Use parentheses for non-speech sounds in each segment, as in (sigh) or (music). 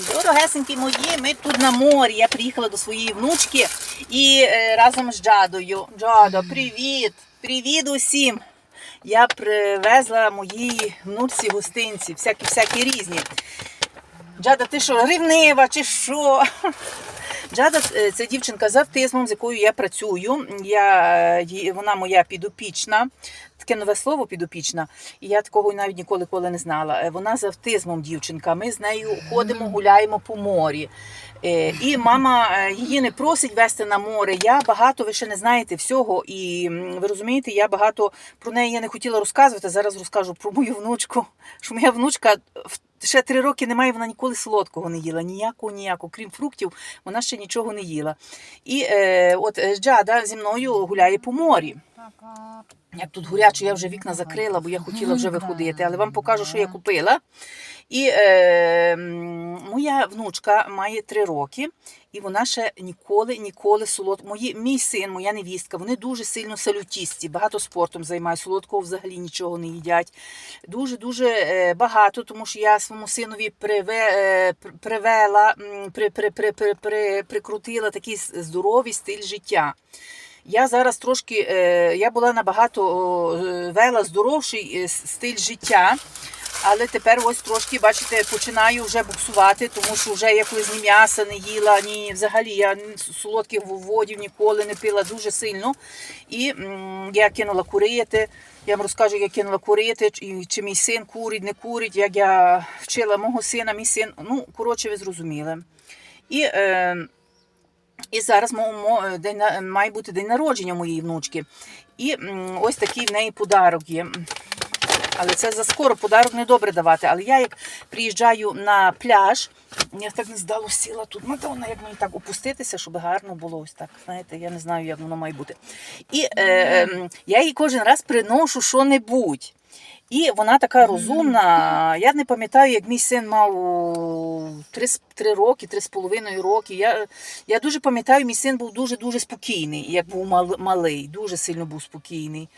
Дорогесенькі мої, ми тут на морі. Я приїхала до своєї внучки і е, разом з Джадою. Джадо, привіт! Привіт усім! Я привезла моїй внучці гостинці, всякі всякі різні. Джада, ти що, рівнива чи що? Джада е, це дівчинка з автизмом, з якою я працюю. Я, е, вона моя підопічна. Таке нове слово підопічна. І я такого навіть ніколи коли не знала. Е, Вона з автизмом дівчинка. Ми з нею ходимо, гуляємо по морі. Е, І мама е, її не просить вести на море. Я багато, ви ще не знаєте всього. І ви розумієте, я багато про неї я не хотіла розказувати. Зараз розкажу про мою внучку. Що моя внучка в- ще три роки немає, вона ніколи солодкого не їла. Ніякого, ніякого. Крім фруктів, вона ще нічого не їла. І е, от Джада зі мною гуляє по морі. Як тут гуляче, я вже вікна закрила, бо я хотіла вже виходити, але вам покажу, що я купила. І е, моя внучка має три роки, і вона ще ніколи, ніколи солод. Мої, мій син, моя невістка, вони дуже сильно салютісті, багато спортом займають, солодкого взагалі нічого не їдять. Дуже дуже е, багато, тому що я своєму синові приве, е, привела, при, при, при, при, при, прикрутила такий здоровий стиль життя. Я зараз трошки, е, я була набагато е, вела здоровший е, стиль життя, але тепер ось трошки, бачите, починаю вже буксувати, тому що вже я колись ні м'яса не їла, ні взагалі я солодких водів ніколи не пила дуже сильно. І м, я кинула курити. Я вам розкажу, як кинула курити, чи, чи мій син курить, не курить, як я вчила мого сина, мій син. Ну, коротше, ви зрозуміли. І е, і зараз день, має бути день народження моєї внучки. І ось такий в неї подарок є. Але це за скоро подарок не добре давати. Але я як приїжджаю на пляж, я так не здало сіла тут. Мадонна, як мені так опуститися, щоб гарно було ось так. Знаєте, я не знаю, як воно має бути. І е, е, я їй кожен раз приношу що-небудь. І вона така розумна. Я не пам'ятаю, як мій син мав 3, 3 роки, 3,5 роки. Я, я дуже пам'ятаю, мій син був дуже-дуже спокійний, як був мал- малий, дуже сильно був спокійний.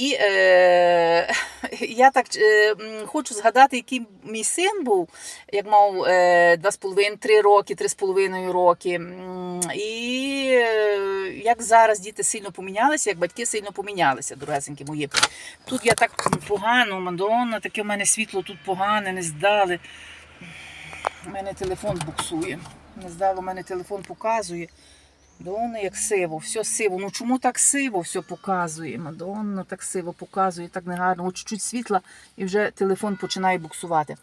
І е, (laughs) я так е, хочу згадати, який мій син був, як мав е, 2,5-3 роки, 3,5 роки. І е, як зараз діти сильно помінялися, як батьки сильно помінялися, дорогесенькі мої. Тут я так погано, Мадонна, таке в мене світло тут погане, не здали. У мене телефон буксує. Не здало, у мене телефон показує. Мадонна, як сиво, все сиво. Ну чому так сиво все показує? Мадонна так сиво показує, так негарно. Чуть-чуть світла і вже телефон починає буксувати.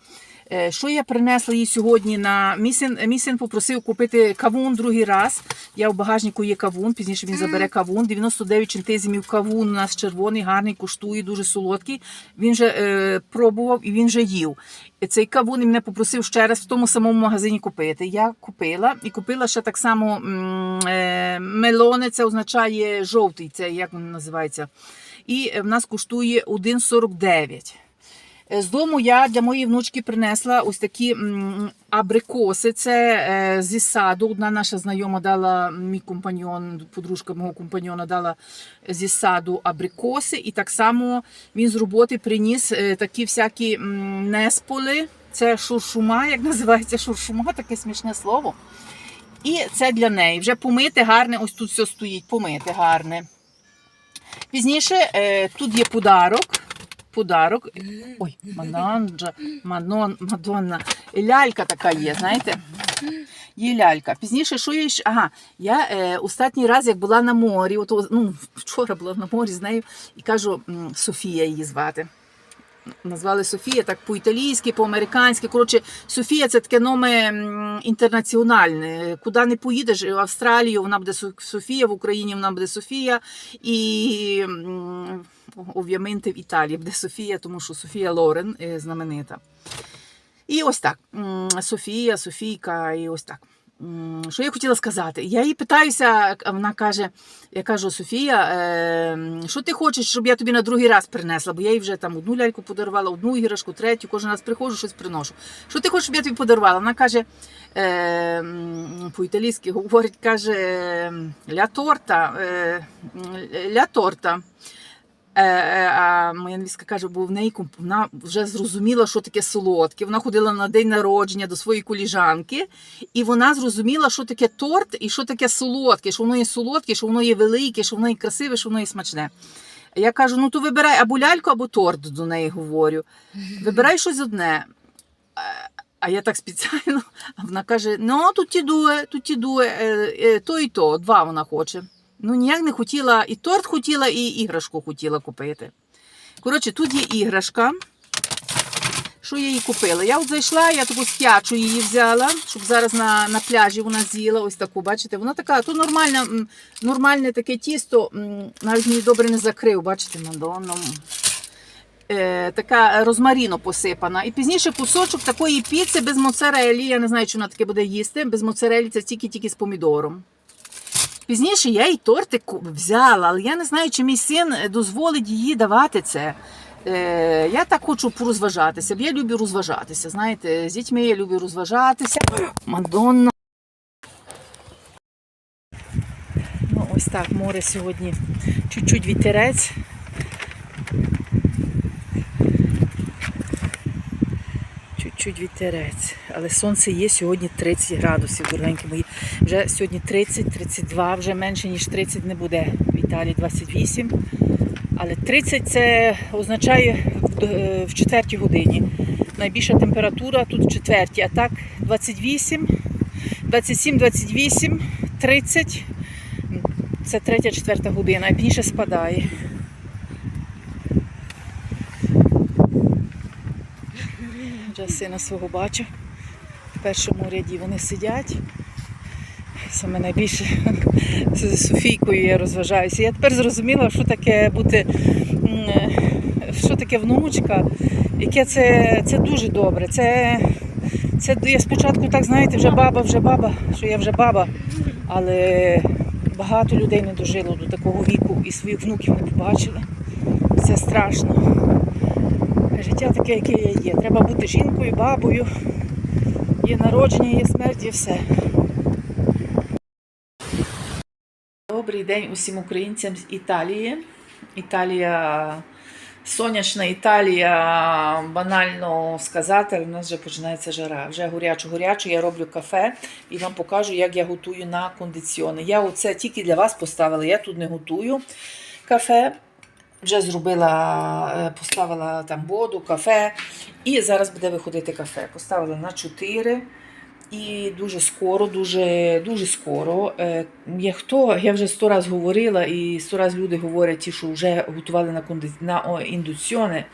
Е, Що я принесла їй сьогодні на мій син, мій син попросив купити кавун другий раз. Я в багажнику є кавун, пізніше він забере кавун. 99 чентизмів кавун у нас червоний, гарний, коштує, дуже солодкий. Він вже е, пробував і він вже їв. Цей кавун мене попросив ще раз в тому самому магазині купити. Я купила і купила ще так само е, мелони, це означає жовтий, це як він називається. І е, в нас коштує 1,49. Е, З дому я для моєї внучки принесла ось такі абрикоси. Це е, зі саду. Одна наша знайома дала мій компаньон, подружка мого компаньона дала зі саду абрикоси. І так само він з роботи приніс е, такі всякі несполи. Це шуршума, як називається шуршума, таке смішне слово. І це для неї. Вже помити гарне, ось тут все стоїть, помити гарне. Пізніше е, тут є подарок. Подарок. Ой, Мананджа, Манон, Мадонна. Лялька така є, знаєте? Є лялька. Пізніше, що я ще. Ага, я е, останній раз, як була на морі, от, ну, вчора була на морі з нею, і кажу, Софія її звати. Назвали Софія так по-італійськи, по-американськи. Коротше, Софія це таке номе інтернаціональне. Куди не поїдеш, в Австралію вона буде Софія, в Україні вона буде Софія. І ов'яменте в Італії буде Софія, тому що Софія Лорен е, знаменита. І ось так. Софія, Софійка, і ось так. Що я хотіла сказати? Я їй питаюся, вона каже: я кажу, Софія, е, що ти хочеш, щоб я тобі на другий раз принесла? Бо я їй вже там одну ляльку подарувала, одну іграшку, третю, кожен раз приходжу, щось приношу. Що ти хочеш, щоб я тобі подарувала? Вона каже, е, по-італійськи говорить, каже, ля торта, ля торта. Е, е, моя невістка каже, бо в неї вона вже зрозуміла, що таке солодке. Вона ходила на день народження до своєї коліжанки, і вона зрозуміла, що таке торт і що таке солодке, що воно є солодке, що воно є велике, що воно є красиве, що воно є смачне. Я кажу: ну то вибирай або ляльку, або торт до неї говорю. Вибирай щось одне. Е, А я так спеціально, а вона каже: ну тут ті дує, тут ті дує, то і то, два вона хоче. Ну, ніяк не хотіла, і торт хотіла, і іграшку хотіла купити. Коротше, тут є іграшка. Що я їй купила? Я от зайшла, я таку стячу її взяла, щоб зараз на, на пляжі вона з'їла. Ось таку, бачите, вона така, то нормальне, нормальне таке тісто, навіть мені добре не закрив, бачите, мадонно. Е, така розмаріно посипана. І пізніше кусочок такої піци без моцарелі. Я не знаю, чи вона таке буде їсти. Без моцарелі це тільки-тільки з помідором. Пізніше я їй тортик взяла, але я не знаю, чи мій син дозволить їй давати це. Е, я так хочу порозважатися. бо Я люблю розважатися. Знаєте, з дітьми я люблю розважатися. Мадонна. Ну, ось так, море сьогодні. Чуть-чуть вітерець. Чуть-чуть вітерець. Але сонце є сьогодні 30 градусів, дорогенькі мої. Вже сьогодні 30-32, вже менше, ніж 30 не буде. В Італії 28. Але 30 це означає в, е, в четвертій годині. Найбільша температура тут в четвертій, а так 28, 27, 28, 30. Це третя, четверта година, а пізніше спадає. Вже сина свого бачу. В першому ряді вони сидять. Саме найбільше з Софійкою я розважаюся. Я тепер зрозуміла, що таке бути, що таке внучка, яке це, це дуже добре. Це, це я спочатку так, знаєте, вже баба, вже баба, що я вже баба, але багато людей не дожило до такого віку і своїх внуків не побачили. Це страшно. Життя таке, яке є, є. Треба бути жінкою, бабою. Є народження, є смерть, і все. Добрий день усім українцям з Італії. Італія, сонячна Італія, банально сказати, але в нас вже починається жара. Вже горячо-горячо, я роблю кафе і вам покажу, як я готую на кондиціони. Я оце тільки для вас поставила, я тут не готую кафе. Вже зробила, е, поставила там воду, кафе, і зараз буде виходити кафе. Поставила на 4. І дуже скоро, дуже, дуже скоро. Е, Я, хто, я вже сто раз говорила, і сто раз люди говорять, ті, що вже готували на, конди... на індукціони,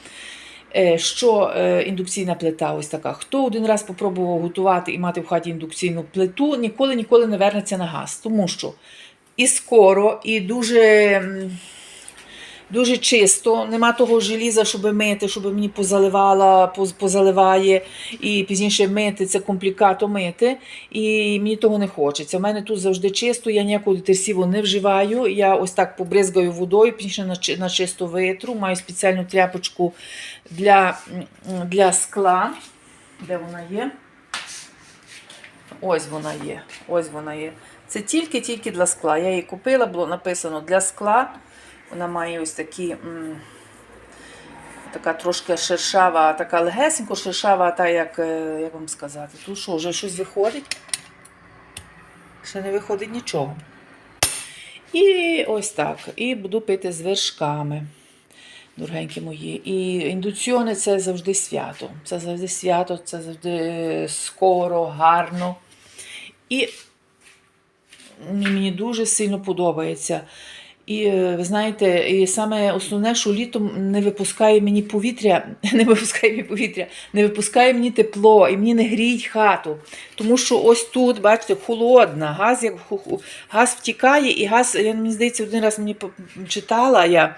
е, що е, індукційна плита ось така. Хто один раз спробував готувати і мати в хаті індукційну плиту, ніколи ніколи не вернеться на газ. Тому що і скоро, і дуже. Дуже чисто, нема того желіза, щоб мити, щоб мені позаливала, позаливає, і пізніше мити це комплікато мити. І мені того не хочеться. У мене тут завжди чисто, я ніякого детерсиву не вживаю. Я ось так побризгаю водою, пізніше на, чи- на чисто витру. Маю спеціальну тряпочку для, для скла. Де вона є? Ось вона є. Ось вона є. Це тільки-тільки для скла. Я її купила, було написано для скла. Вона має ось такі. Така трошки шершава, така легесенько шершава, та як, е, як вам сказати. Тут що, вже щось виходить? Ще не виходить нічого. І ось так. І буду пити з вершками, дорогенькі мої. І індуціони це завжди свято. Це завжди свято, це завжди скоро, гарно. І мені дуже сильно подобається. І е, ви знаєте, і саме основне, що літом не випускає мені повітря, (laughs) не випускає мені повітря, не випускає мені тепло і мені не гріють хату. Тому що ось тут, бачите, холодна, газ як газ втікає, і газ, я мені здається, один раз мені читала я.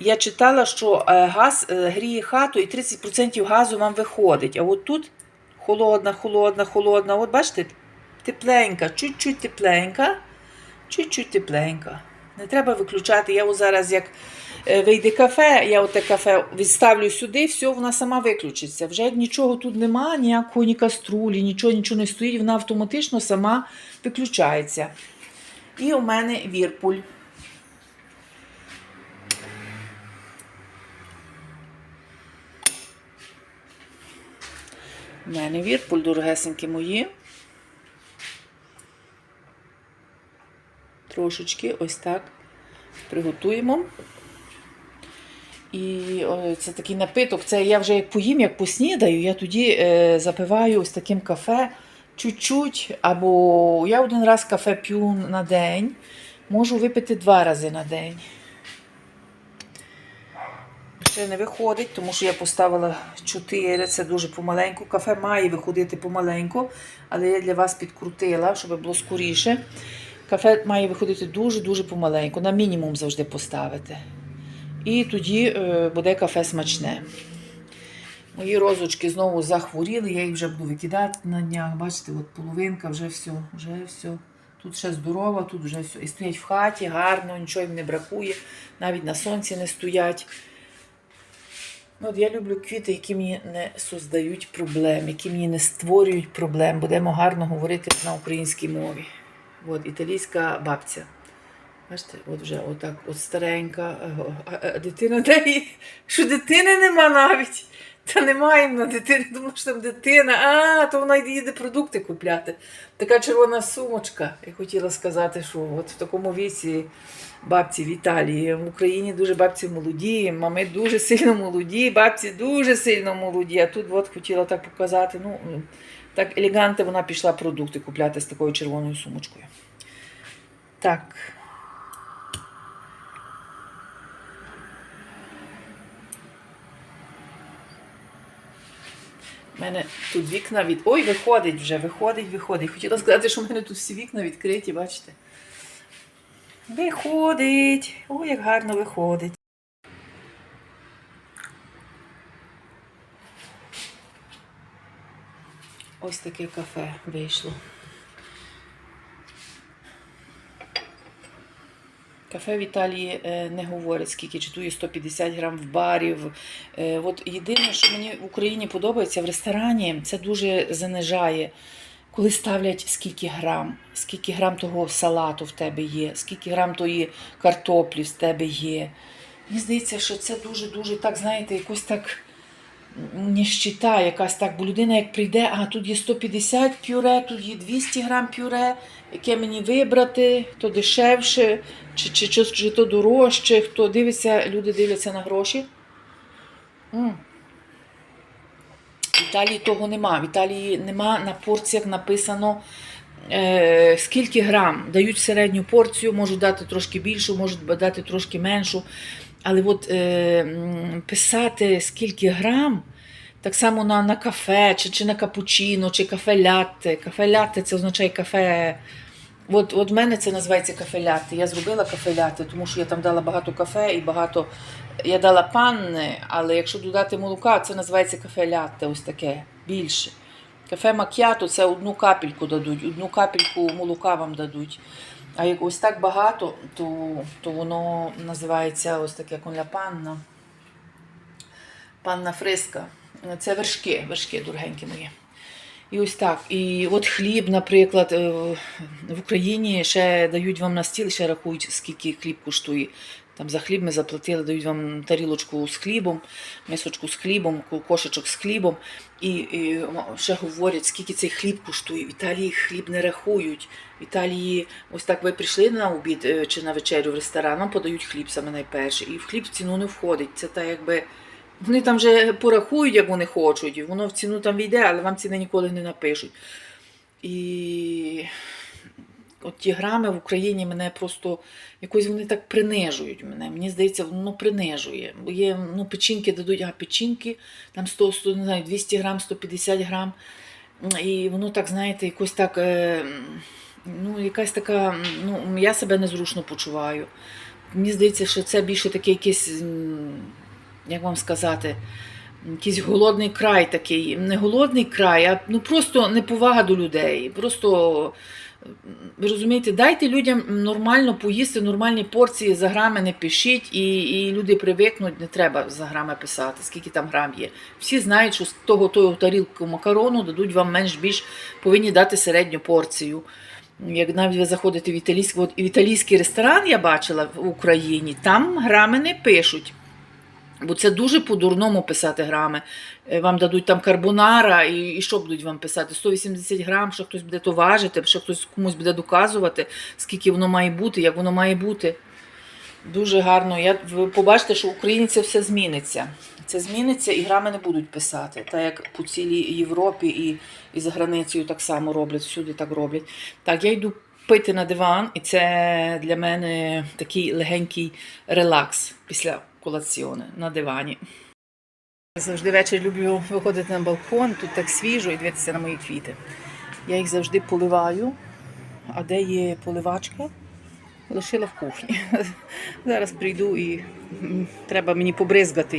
Я читала, що е, газ е, гріє хату і 30% газу вам виходить. А от тут холодна, холодна, холодна. От бачите, тепленька, чуть-чуть тепленька, чуть-чуть тепленька. Не треба виключати. Я зараз, як е, вийде кафе, я оте кафе відставлю сюди, все, вона сама виключиться. Вже нічого тут нема, ніякої ні каструлі, нічого нічого не стоїть, вона автоматично сама виключається. І у мене вірпуль. У мене вірпуль, дорогесенькі мої. Трошечки ось так приготуємо. І це такий напиток. Це я вже як поїм, як поснідаю, я тоді е, запиваю ось таким кафе чуть-чуть. Або я один раз кафе п'ю на день, можу випити два рази на день. Ще не виходить, тому що я поставила 4, це дуже помаленьку. Кафе має виходити помаленьку, але я для вас підкрутила, щоб було скоріше. Кафе має виходити дуже-дуже помаленьку, на мінімум завжди поставити. І тоді е, буде кафе смачне. Мої розочки знову захворіли, я їх вже буду викидати на днях. Бачите, от половинка вже все, вже все. Тут ще здорова, тут вже все. І стоять в хаті, гарно, нічого їм не бракує, навіть на сонці не стоять. Ну, От я люблю квіти, які мені не создають проблем, які мені не створюють проблем. Будемо гарно говорити на українській мові. От італійська бабця. Бачите, от вже отак, от старенька, а, дитина де є? Що дитини нема навіть. Та немає на дитини, думаю, що там дитина. А, то вона їде продукти купляти. Така червона сумочка. Я хотіла сказати, що от в такому віці бабці в Італії. В Україні дуже бабці молоді, мами дуже сильно молоді, бабці дуже сильно молоді. А тут от хотіла так показати. Ну, так елегантно вона пішла продукти купляти з такою червоною сумочкою. Так. У мене тут вікна від. Ой, виходить вже, виходить, виходить. Хотіла сказати, що в мене тут всі вікна відкриті, бачите? Виходить. Ой, як гарно виходить. Ось таке кафе вийшло. Кафе в Італії е, не говорить, скільки читує 150 грам в барі. в- е, От єдине, що мені в Україні подобається в ресторані, це дуже занижає, коли ставлять скільки грам, скільки грам того салату в тебе є, скільки грам тої картоплі в тебе є. Мені здається, що це дуже-дуже так, знаєте, якось так ніщита якась так, бо людина як прийде, а тут є 150 пюре, тут є 200 грам пюре, яке мені вибрати, то дешевше, чи, чи, чи, чи то дорожче, хто дивиться, люди дивляться на гроші. М. В Італії того нема. В Італії нема на порціях написано. Е, скільки грам дають середню порцію, можуть дати трошки більшу, можуть дати трошки меншу. Але от е, писати скільки грам, так само на, на кафе, чи, чи на капучино, чи кафе лятте. Кафе лятте це означає кафе. От, от в мене це називається кафе лятте. Я зробила кафе лятте, тому що я там дала багато кафе і багато. Я дала панни, але якщо додати молока, це називається кафе лятте, ось таке більше. Кафе макіато це одну капельку дадуть, одну капельку молока вам дадуть. А як ось так багато, то, то воно називається ось таке конля панна. Панна фриска. Це вершки, вершки дорогенькі мої. І ось так. І от хліб, наприклад, е, в Україні ще дають вам на стіл, ще рахують, скільки хліб коштує. Там за хліб ми заплатили, дають вам тарілочку з хлібом, мисочку з хлібом, кошечок з хлібом. І, і ще говорять, скільки цей хліб коштує. В Італії хліб не рахують. В Італії, ось так ви прийшли на обід е, чи на вечерю в ресторан, вам подають хліб саме найперше. І в хліб в ціну не входить. Це так якби. Вони там вже порахують, як вони хочуть, і воно в ціну там війде, але вам ціни ніколи не напишуть. І от ті грами в Україні мене просто якось вони так принижують мене. Мені здається, воно принижує. Бо є ну, печінки дадуть, а печінки там 100, 100 не знаю, 200 грам, 150 грам. І воно так, знаєте, якось так, е, ну, якась така, ну, я себе незручно почуваю. Мені здається, що це більше таке якесь, як вам сказати, якийсь голодний край такий. Не голодний край, а ну, просто неповага до людей. Просто, розумієте, дайте людям нормально поїсти, нормальні порції, за грами не пишіть, і, і люди привикнуть, не треба за грами писати, скільки там грам є. Всі знають, що з того того тарілку макарону дадуть вам менш-більш повинні дати середню порцію. Як навіть ви заходите в італійський, от в італійський ресторан, я бачила в Україні, там грами не пишуть. Бо це дуже по-дурному писати грами. Е, Вам дадуть там карбонара, і, і що будуть вам писати? 180 грам, що хтось буде то важити, що хтось комусь буде доказувати, скільки воно має бути, як воно має бути. Дуже гарно. Я, ви побачите, що в Україні це все зміниться. Це зміниться і грами не будуть писати. Так як по цілій Європі і, і за границею так само роблять, всюди так роблять. Так, я йду пити на диван, і це для мене такий легенький релакс після колаціони на дивані. Завжди ввечері люблю виходити на балкон, тут так свіжо і дивитися на мої квіти. Я їх завжди поливаю. А де є поливачка? Лишила в кухні. (laughs) Зараз прийду і треба мені побризгати